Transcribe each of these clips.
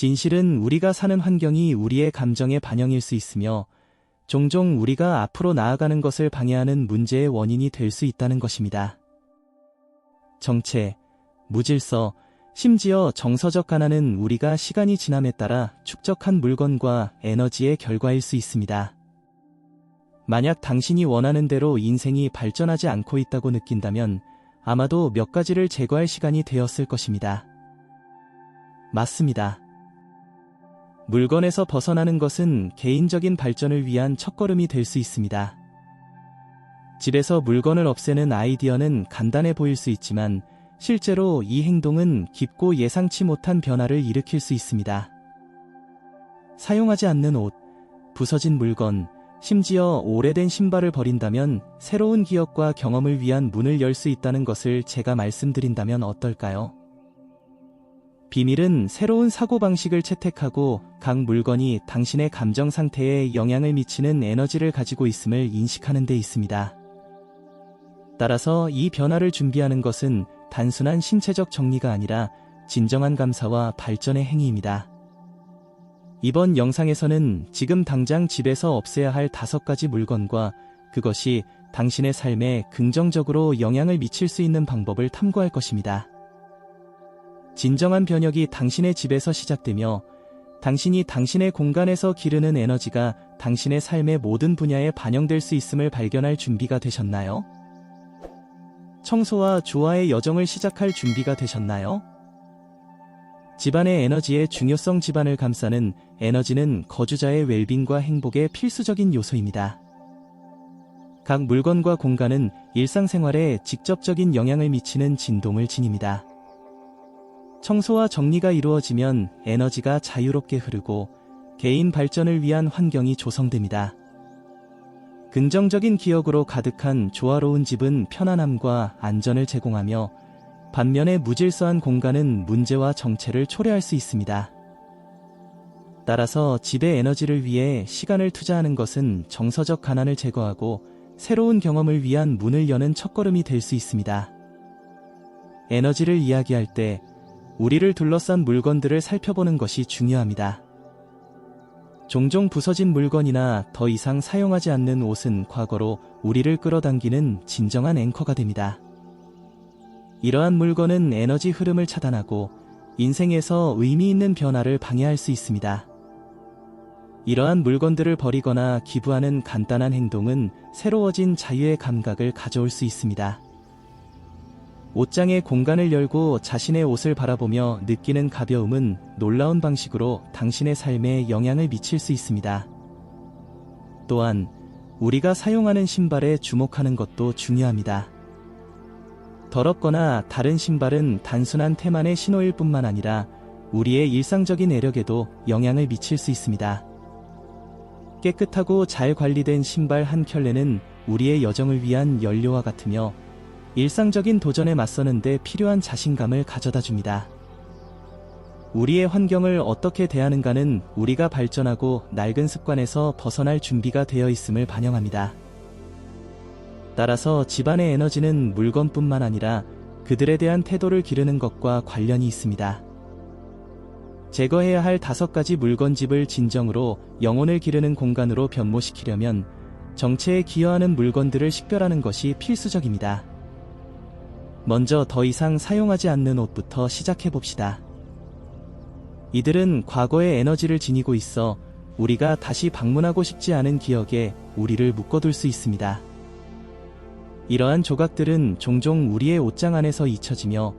진실은 우리가 사는 환경이 우리의 감정의 반영일 수 있으며 종종 우리가 앞으로 나아가는 것을 방해하는 문제의 원인이 될 수 있다는 것입니다. 정체, 무질서, 심지어 정서적 가난은 우리가 시간이 지남에 따라 축적한 물건과 에너지의 결과일 수 있습니다. 만약 당신이 원하는 대로 인생이 발전하지 않고 있다고 느낀다면 아마도 몇 가지를 제거할 시간이 되었을 것입니다. 맞습니다. 물건에서 벗어나는 것은 개인적인 발전을 위한 첫걸음이 될 수 있습니다. 집에서 물건을 없애는 아이디어는 간단해 보일 수 있지만 실제로 이 행동은 깊고 예상치 못한 변화를 일으킬 수 있습니다. 사용하지 않는 옷, 부서진 물건, 심지어 오래된 신발을 버린다면 새로운 기억과 경험을 위한 문을 열 수 있다는 것을 제가 말씀드린다면 어떨까요? 비밀은 새로운 사고방식을 채택하고 각 물건이 당신의 감정 상태에 영향을 미치는 에너지를 가지고 있음을 인식하는 데 있습니다. 따라서 이 변화를 준비하는 것은 단순한 신체적 정리가 아니라 진정한 감사와 발전의 행위입니다. 이번 영상에서는 지금 당장 집에서 없애야 할 다섯 가지 물건과 그것이 당신의 삶에 긍정적으로 영향을 미칠 수 있는 방법을 탐구할 것입니다. 진정한 변혁이 당신의 집에서 시작되며 당신이 당신의 공간에서 기르는 에너지가 당신의 삶의 모든 분야에 반영될 수 있음을 발견할 준비가 되셨나요? 청소와 조화의 여정을 시작할 준비가 되셨나요? 집안의 에너지의 중요성 집안을 감싸는 에너지는 거주자의 웰빙과 행복의 필수적인 요소입니다. 각 물건과 공간은 일상생활에 직접적인 영향을 미치는 진동을 지닙니다. 청소와 정리가 이루어지면 에너지가 자유롭게 흐르고 개인 발전을 위한 환경이 조성됩니다. 긍정적인 기억으로 가득한 조화로운 집은 편안함과 안전을 제공하며 반면에 무질서한 공간은 문제와 정체를 초래할 수 있습니다. 따라서 집의 에너지를 위해 시간을 투자하는 것은 정서적 가난을 제거하고 새로운 경험을 위한 문을 여는 첫걸음이 될 수 있습니다. 에너지를 이야기할 때 우리를 둘러싼 물건들을 살펴보는 것이 중요합니다. 종종 부서진 물건이나 더 이상 사용하지 않는 옷은 과거로 우리를 끌어당기는 진정한 앵커가 됩니다. 이러한 물건은 에너지 흐름을 차단하고 인생에서 의미 있는 변화를 방해할 수 있습니다. 이러한 물건들을 버리거나 기부하는 간단한 행동은 새로워진 자유의 감각을 가져올 수 있습니다. 옷장의 공간을 열고 자신의 옷을 바라보며 느끼는 가벼움은 놀라운 방식으로 당신의 삶에 영향을 미칠 수 있습니다. 또한 우리가 사용하는 신발에 주목하는 것도 중요합니다. 더럽거나 다른 신발은 단순한 태만의 신호일 뿐만 아니라 우리의 일상적인 내력에도 영향을 미칠 수 있습니다. 깨끗하고 잘 관리된 신발 한 켤레는 우리의 여정을 위한 연료와 같으며 일상적인 도전에 맞서는데 필요한 자신감을 가져다 줍니다. 우리의 환경을 어떻게 대하는가는 우리가 발전하고 낡은 습관에서 벗어날 준비가 되어 있음을 반영합니다. 따라서 집안의 에너지는 물건뿐만 아니라 그들에 대한 태도를 기르는 것과 관련이 있습니다. 제거해야 할 다섯 가지 물건집을 진정으로 영혼을 기르는 공간으로 변모시키려면 정체에 기여하는 물건들을 식별하는 것이 필수적입니다. 먼저 더 이상 사용하지 않는 옷부터 시작해 봅시다. 이들은 과거의 에너지를 지니고 있어 우리가 다시 방문하고 싶지 않은 기억에 우리를 묶어둘 수 있습니다. 이러한 조각들은 종종 우리의 옷장 안에서 잊혀지며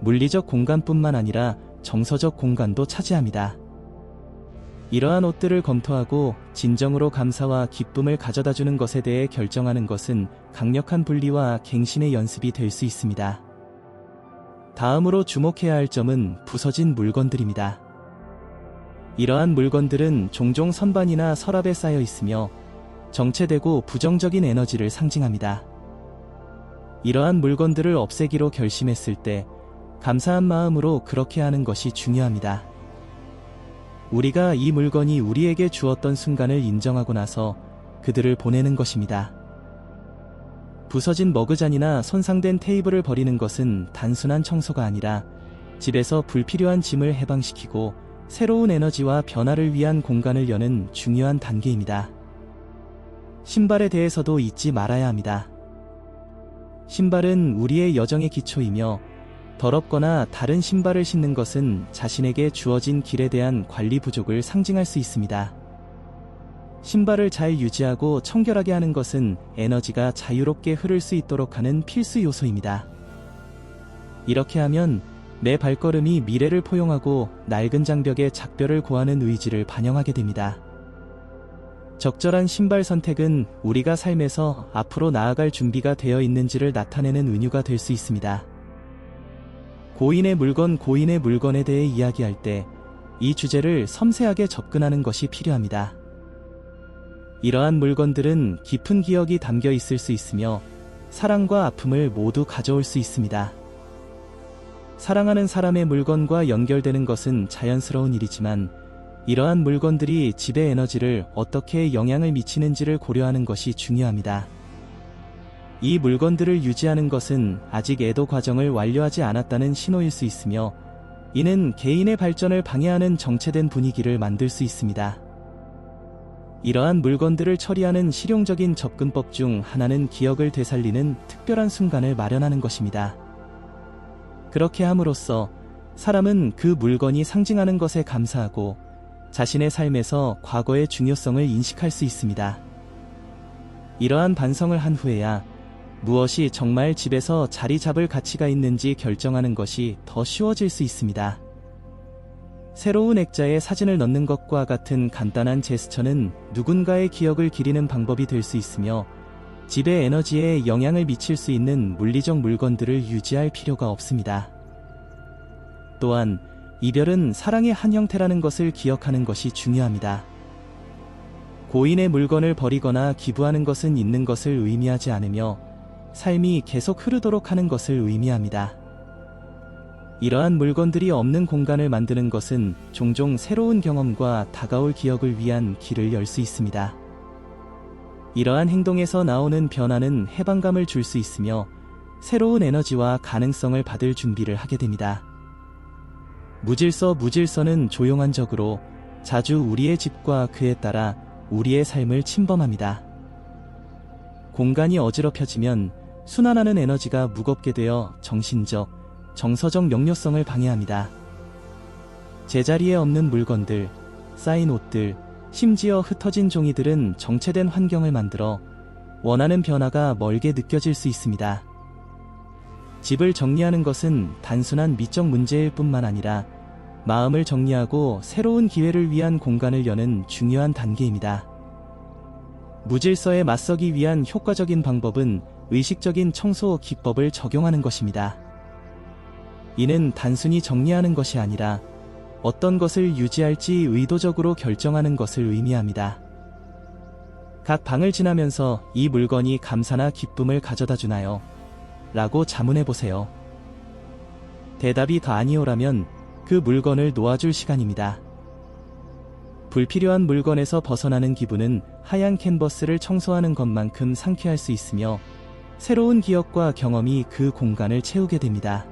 물리적 공간뿐만 아니라 정서적 공간도 차지합니다. 이러한 옷들을 검토하고 진정으로 감사와 기쁨을 가져다 주는 것에 대해 결정하는 것은 강력한 분리와 갱신의 연습이 될 수 있습니다. 다음으로 주목해야 할 점은 부서진 물건들입니다. 이러한 물건들은 종종 선반이나 서랍에 쌓여 있으며 정체되고 부정적인 에너지를 상징합니다. 이러한 물건들을 없애기로 결심했을 때 감사한 마음으로 그렇게 하는 것이 중요합니다. 우리가 이 물건이 우리에게 주었던 순간을 인정하고 나서 그들을 보내는 것입니다. 부서진 머그잔이나 손상된 테이블을 버리는 것은 단순한 청소가 아니라 집에서 불필요한 짐을 해방시키고 새로운 에너지와 변화를 위한 공간을 여는 중요한 단계입니다. 신발에 대해서도 잊지 말아야 합니다. 신발은 우리의 여정의 기초이며 더럽거나 다른 신발을 신는 것은 자신에게 주어진 길에 대한 관리 부족을 상징할 수 있습니다. 신발을 잘 유지하고 청결하게 하는 것은 에너지가 자유롭게 흐를 수 있도록 하는 필수 요소입니다. 이렇게 하면 내 발걸음이 미래를 포용하고 낡은 장벽에 작별을 고하는 의지를 반영하게 됩니다. 적절한 신발 선택은 우리가 삶에서 앞으로 나아갈 준비가 되어 있는지를 나타내는 은유가 될 수 있습니다. 고인의 물건, 고인의 물건에 대해 이야기할 때 이 주제를 섬세하게 접근하는 것이 필요합니다. 이러한 물건들은 깊은 기억이 담겨 있을 수 있으며 사랑과 아픔을 모두 가져올 수 있습니다. 사랑하는 사람의 물건과 연결되는 것은 자연스러운 일이지만 이러한 물건들이 집의 에너지를 어떻게 영향을 미치는지를 고려하는 것이 중요합니다. 이 물건들을 유지하는 것은 아직 애도 과정을 완료하지 않았다는 신호일 수 있으며 이는 개인의 발전을 방해하는 정체된 분위기를 만들 수 있습니다. 이러한 물건들을 처리하는 실용적인 접근법 중 하나는 기억을 되살리는 특별한 순간을 마련하는 것입니다. 그렇게 함으로써 사람은 그 물건이 상징하는 것에 감사하고 자신의 삶에서 과거의 중요성을 인식할 수 있습니다. 이러한 반성을 한 후에야 무엇이 정말 집에서 자리 잡을 가치가 있는지 결정하는 것이 더 쉬워질 수 있습니다. 새로운 액자에 사진을 넣는 것과 같은 간단한 제스처는 누군가의 기억을 기리는 방법이 될 수 있으며 집의 에너지에 영향을 미칠 수 있는 물리적 물건들을 유지할 필요가 없습니다. 또한 이별은 사랑의 한 형태라는 것을 기억하는 것이 중요합니다. 고인의 물건을 버리거나 기부하는 것은 있는 것을 의미하지 않으며 삶이 계속 흐르도록 하는 것을 의미합니다. 이러한 물건들이 없는 공간을 만드는 것은 종종 새로운 경험과 다가올 기억을 위한 길을 열 수 있습니다. 이러한 행동에서 나오는 변화는 해방감을 줄 수 있으며 새로운 에너지와 가능성을 받을 준비를 하게 됩니다. 무질서 무질서는 조용한 적으로 자주 우리의 집과 그에 따라 우리의 삶을 침범합니다. 공간이 어지럽혀지면 순환하는 에너지가 무겁게 되어 정신적, 정서적 역류성을 방해합니다. 제자리에 없는 물건들, 쌓인 옷들, 심지어 흩어진 종이들은 정체된 환경을 만들어 원하는 변화가 멀게 느껴질 수 있습니다. 집을 정리하는 것은 단순한 미적 문제일 뿐만 아니라 마음을 정리하고 새로운 기회를 위한 공간을 여는 중요한 단계입니다. 무질서에 맞서기 위한 효과적인 방법은 의식적인 청소 기법을 적용하는 것입니다. 이는 단순히 정리하는 것이 아니라 어떤 것을 유지할지 의도적으로 결정하는 것을 의미합니다. 각 방을 지나면서 이 물건이 감사나 기쁨을 가져다 주나요? 라고 자문해 보세요. 대답이 더 아니오라면 그 물건을 놓아줄 시간입니다. 불필요한 물건에서 벗어나는 기분은 하얀 캔버스를 청소하는 것만큼 상쾌할 수 있으며 새로운 기억과 경험이 그 공간을 채우게 됩니다.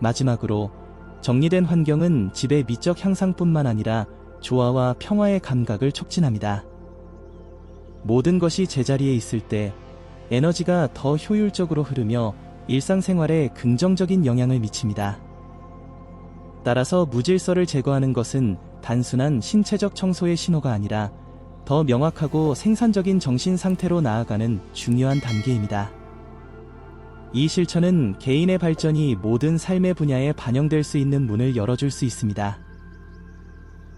마지막으로 정리된 환경은 집의 미적 향상뿐만 아니라 조화와 평화의 감각을 촉진합니다. 모든 것이 제자리에 있을 때 에너지가 더 효율적으로 흐르며 일상생활에 긍정적인 영향을 미칩니다. 따라서 무질서를 제거하는 것은 단순한 신체적 청소의 신호가 아니라 더 명확하고 생산적인 정신 상태로 나아가는 중요한 단계입니다. 이 실천은 개인의 발전이 모든 삶의 분야에 반영될 수 있는 문을 열어줄 수 있습니다.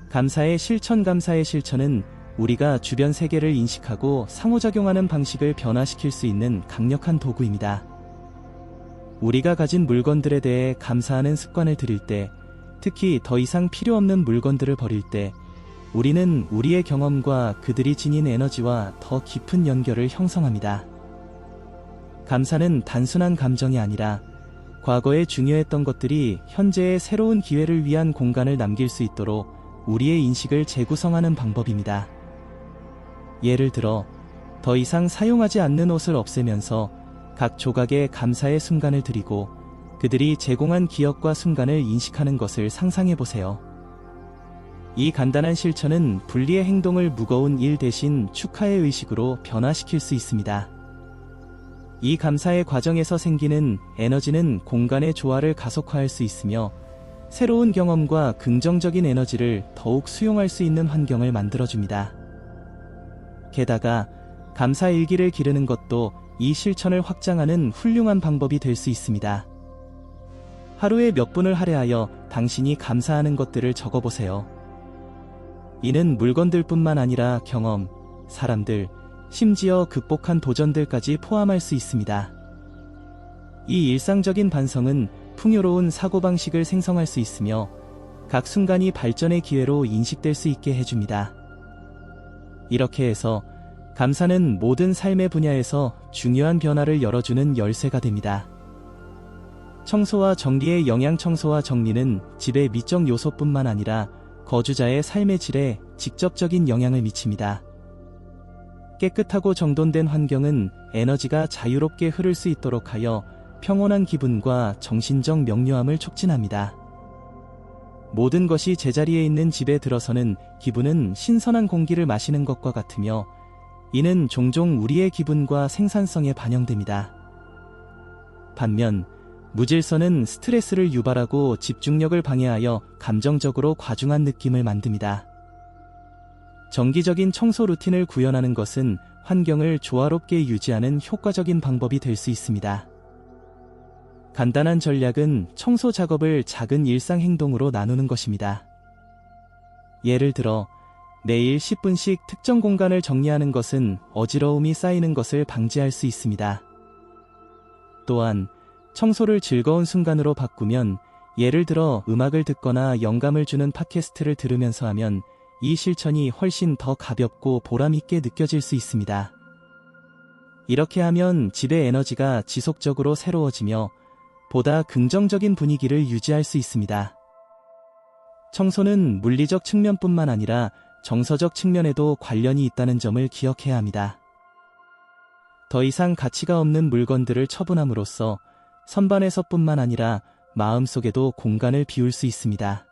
감사의 실천 감사의 실천은 우리가 주변 세계를 인식하고 상호작용하는 방식을 변화시킬 수 있는 강력한 도구입니다. 우리가 가진 물건들에 대해 감사하는 습관을 들일 때, 특히 더 이상 필요 없는 물건들을 버릴 때, 우리는 우리의 경험과 그들이 지닌 에너지와 더 깊은 연결을 형성합니다. 감사는 단순한 감정이 아니라 과거에 중요했던 것들이 현재의 새로운 기회를 위한 공간을 남길 수 있도록 우리의 인식을 재구성하는 방법입니다. 예를 들어, 더 이상 사용하지 않는 옷을 없애면서 각 조각에 감사의 순간을 드리고 그들이 제공한 기억과 순간을 인식하는 것을 상상해 보세요. 이 간단한 실천은 분리의 행동을 무거운 일 대신 축하의 의식으로 변화시킬 수 있습니다. 이 감사의 과정에서 생기는 에너지는 공간의 조화를 가속화할 수 있으며 새로운 경험과 긍정적인 에너지를 더욱 수용할 수 있는 환경을 만들어줍니다. 게다가 감사 일기를 기르는 것도 이 실천을 확장하는 훌륭한 방법이 될 수 있습니다. 하루에 몇 분을 할애하여 당신이 감사하는 것들을 적어보세요. 이는 물건들 뿐만 아니라 경험, 사람들, 심지어 극복한 도전들까지 포함할 수 있습니다. 이 일상적인 반성은 풍요로운 사고방식을 생성할 수 있으며 각 순간이 발전의 기회로 인식될 수 있게 해줍니다. 이렇게 해서 감사는 모든 삶의 분야에서 중요한 변화를 열어주는 열쇠가 됩니다. 청소와 정리의 영향 청소와 정리는 집의 미적 요소뿐만 아니라 거주자의 삶의 질에 직접적인 영향을 미칩니다. 깨끗하고 정돈된 환경은 에너지가 자유롭게 흐를 수 있도록 하여 평온한 기분과 정신적 명료함을 촉진합니다. 모든 것이 제자리에 있는 집에 들어서는 기분은 신선한 공기를 마시는 것과 같으며 이는 종종 우리의 기분과 생산성에 반영됩니다. 반면 무질서는 스트레스를 유발하고 집중력을 방해하여 감정적으로 과중한 느낌을 만듭니다. 정기적인 청소 루틴을 구현하는 것은 환경을 조화롭게 유지하는 효과적인 방법이 될 수 있습니다. 간단한 전략은 청소 작업을 작은 일상 행동으로 나누는 것입니다. 예를 들어, 매일 10분씩 특정 공간을 정리하는 것은 어지러움이 쌓이는 것을 방지할 수 있습니다. 또한, 청소를 즐거운 순간으로 바꾸면, 예를 들어 음악을 듣거나 영감을 주는 팟캐스트를 들으면서 하면 이 실천이 훨씬 더 가볍고 보람있게 느껴질 수 있습니다. 이렇게 하면 집의 에너지가 지속적으로 새로워지며 보다 긍정적인 분위기를 유지할 수 있습니다. 청소는 물리적 측면뿐만 아니라 정서적 측면에도 관련이 있다는 점을 기억해야 합니다. 더 이상 가치가 없는 물건들을 처분함으로써 선반에서뿐만 아니라 마음속에도 공간을 비울 수 있습니다.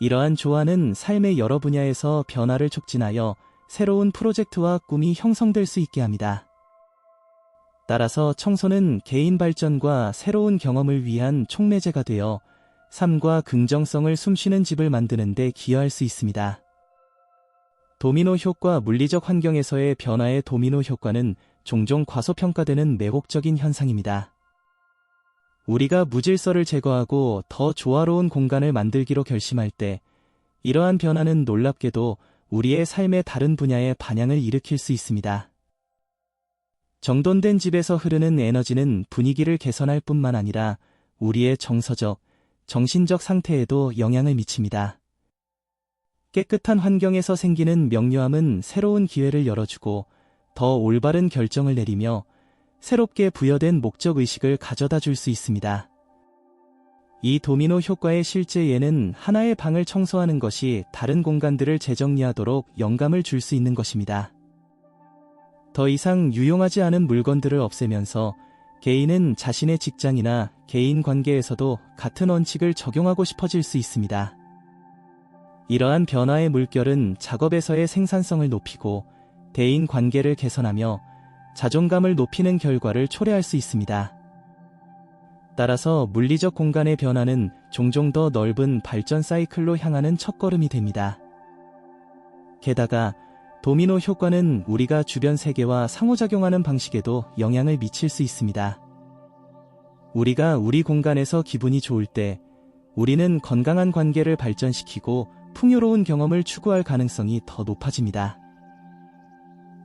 이러한 조화는 삶의 여러 분야에서 변화를 촉진하여 새로운 프로젝트와 꿈이 형성될 수 있게 합니다. 따라서 청소는 개인 발전과 새로운 경험을 위한 촉매제가 되어 삶과 긍정성을 숨쉬는 집을 만드는 데 기여할 수 있습니다. 도미노 효과 물리적 환경에서의 변화의 도미노 효과는 종종 과소평가되는 매혹적인 현상입니다. 우리가 무질서를 제거하고 더 조화로운 공간을 만들기로 결심할 때 이러한 변화는 놀랍게도 우리의 삶의 다른 분야에 반향을 일으킬 수 있습니다. 정돈된 집에서 흐르는 에너지는 분위기를 개선할 뿐만 아니라 우리의 정서적, 정신적 상태에도 영향을 미칩니다. 깨끗한 환경에서 생기는 명료함은 새로운 기회를 열어주고 더 올바른 결정을 내리며 새롭게 부여된 목적 의식을 가져다 줄 수 있습니다. 이 도미노 효과의 실제 예는 하나의 방을 청소하는 것이 다른 공간들을 재정리하도록 영감을 줄 수 있는 것입니다. 더 이상 유용하지 않은 물건들을 없애면서 개인은 자신의 직장이나 개인 관계에서도 같은 원칙을 적용하고 싶어질 수 있습니다. 이러한 변화의 물결은 작업에서의 생산성을 높이고 대인 관계를 개선하며 자존감을 높이는 결과를 초래할 수 있습니다. 따라서 물리적 공간의 변화는 종종 더 넓은 발전 사이클로 향하는 첫걸음이 됩니다. 게다가 도미노 효과는 우리가 주변 세계와 상호작용하는 방식에도 영향을 미칠 수 있습니다. 우리가 우리 공간에서 기분이 좋을 때 우리는 건강한 관계를 발전시키고 풍요로운 경험을 추구할 가능성이 더 높아집니다.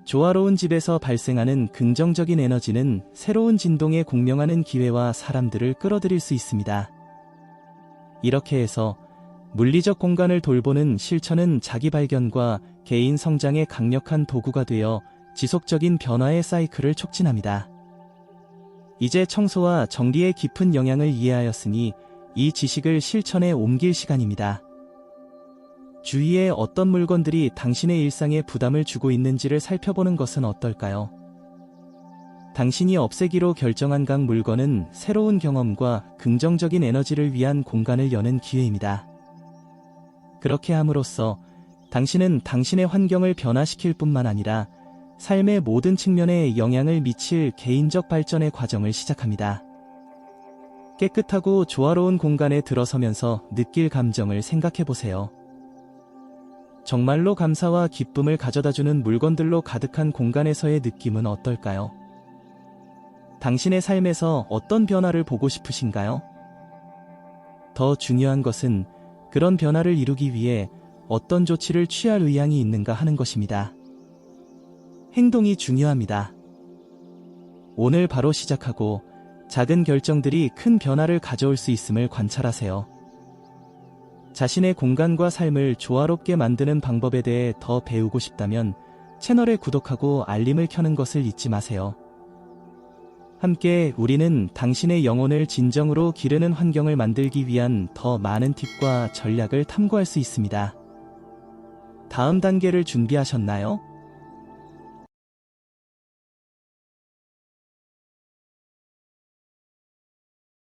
조화로운 집에서 발생하는 긍정적인 에너지는 새로운 진동에 공명하는 기회와 사람들을 끌어들일 수 있습니다. 이렇게 해서 물리적 공간을 돌보는 실천은 자기 발견과 개인 성장의 강력한 도구가 되어 지속적인 변화의 사이클을 촉진합니다. 이제 청소와 정리의 깊은 영향을 이해하였으니 이 지식을 실천에 옮길 시간입니다. 주위에 어떤 물건들이 당신의 일상에 부담을 주고 있는지를 살펴보는 것은 어떨까요? 당신이 없애기로 결정한 각 물건은 새로운 경험과 긍정적인 에너지를 위한 공간을 여는 기회입니다. 그렇게 함으로써 당신은 당신의 환경을 변화시킬 뿐만 아니라 삶의 모든 측면에 영향을 미칠 개인적 발전의 과정을 시작합니다. 깨끗하고 조화로운 공간에 들어서면서 느낄 감정을 생각해 보세요. 정말로 감사와 기쁨을 가져다주는 물건들로 가득한 공간에서의 느낌은 어떨까요? 당신의 삶에서 어떤 변화를 보고 싶으신가요? 더 중요한 것은 그런 변화를 이루기 위해 어떤 조치를 취할 의향이 있는가 하는 것입니다. 행동이 중요합니다. 오늘 바로 시작하고 작은 결정들이 큰 변화를 가져올 수 있음을 관찰하세요. 자신의 공간과 삶을 조화롭게 만드는 방법에 대해 더 배우고 싶다면 채널을 구독하고 알림을 켜는 것을 잊지 마세요. 함께 우리는 당신의 영혼을 진정으로 기르는 환경을 만들기 위한 더 많은 팁과 전략을 탐구할 수 있습니다. 다음 단계를 준비하셨나요?